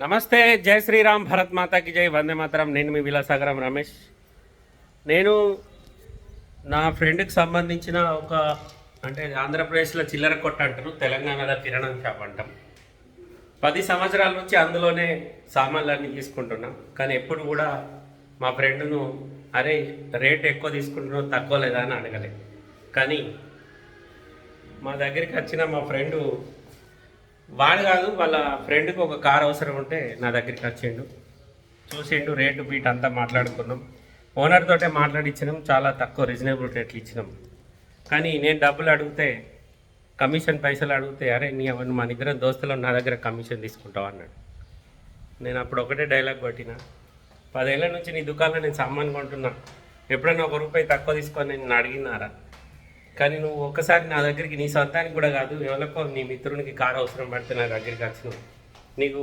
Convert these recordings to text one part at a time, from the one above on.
నమస్తే జై శ్రీరామ్ భరత్ మాతాకి జై వందే మాతరం. నేను మీ విలాసాగరం రమేష్. నేను నా ఫ్రెండ్కి సంబంధించిన ఒక అంటే ఆంధ్రప్రదేశ్లో చిల్లర కొట్ట అంటారు తెలంగాణలో కిరణం షాప్ అంటాం. పది సంవత్సరాల నుంచి అందులోనే సామాన్లన్నీ తీసుకుంటున్నాం. కానీ ఎప్పుడు కూడా మా ఫ్రెండ్ను అరే రేట్ ఎక్కువ తీసుకుంటున్నావు తక్కువ లేదా? అని అడగలే. కానీ మా దగ్గరికి వచ్చిన మా ఫ్రెండు వాడు కాదు వాళ్ళ ఫ్రెండ్కి ఒక కార్ అవసరం ఉంటే నా దగ్గరికి వచ్చిండు చూసిండు రేటు బీట్ అంతా మాట్లాడుకున్నాం. ఓనర్ తోటే మాట్లాడిచ్చినాం చాలా తక్కువ రీజనబుల్ రేట్లు ఇచ్చినాం. కానీ నేను డబ్బులు అడిగితే కమిషన్ పైసలు అడిగితే అరే నీ అవన్నీ మన ఇద్దరం దోస్తులు నా దగ్గర కమిషన్ తీసుకుంటావు? అన్నాడు. నేను అప్పుడు ఒకటే డైలాగ్ కొట్టిన పదేళ్ళ నుంచి నీ దుకాణంలో నేను సామాన్ కొంటున్నా. ఎప్పుడైనా ఒక రూపాయి తక్కువ తీసుకొని నేను అడిగినారా? కానీ నువ్వు ఒక్కసారి నా దగ్గరికి నీ సొంతానికి కూడా కాదు ఎవరికో నీ మిత్రునికి కారు అవసరం పడితే నా దగ్గరికి వచ్చినావు నీకు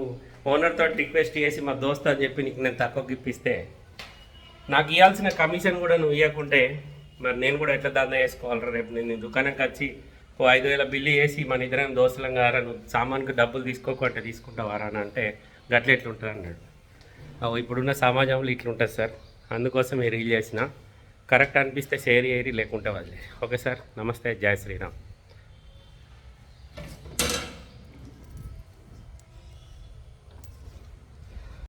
ఓనర్తో రిక్వెస్ట్ చేసి మా దోస్త్ అని చెప్పి నీకు నేను తక్కువకి ఇప్పిస్తే నాకు ఇవ్వాల్సిన కమిషన్ కూడా నువ్వు ఇవ్వకుంటే మరి నేను కూడా ఎట్లా దందా వేసుకోవాలరా రేపు? నేను నీ దుకాణంకి వచ్చి ఓ ఐదు వేల బిల్లు వేసి మన ఇద్దరం దోస్తులం కారా నువ్వు సామాన్కి డబ్బులు తీసుకోకుంటే తీసుకుంటావారా అని అంటే గట్ల ఎట్లుంటుంది అన్నాడు. ఇప్పుడున్న సమాజంలో ఇట్లుంటుంది సార్. అందుకోసం మీరు రీల్ చేసిన. కరెక్ట్ అనిపిస్తే షేర్ చేయరి లేకుంటే వదిలే ఓకే సార్ నమస్తే జై శ్రీరామ్.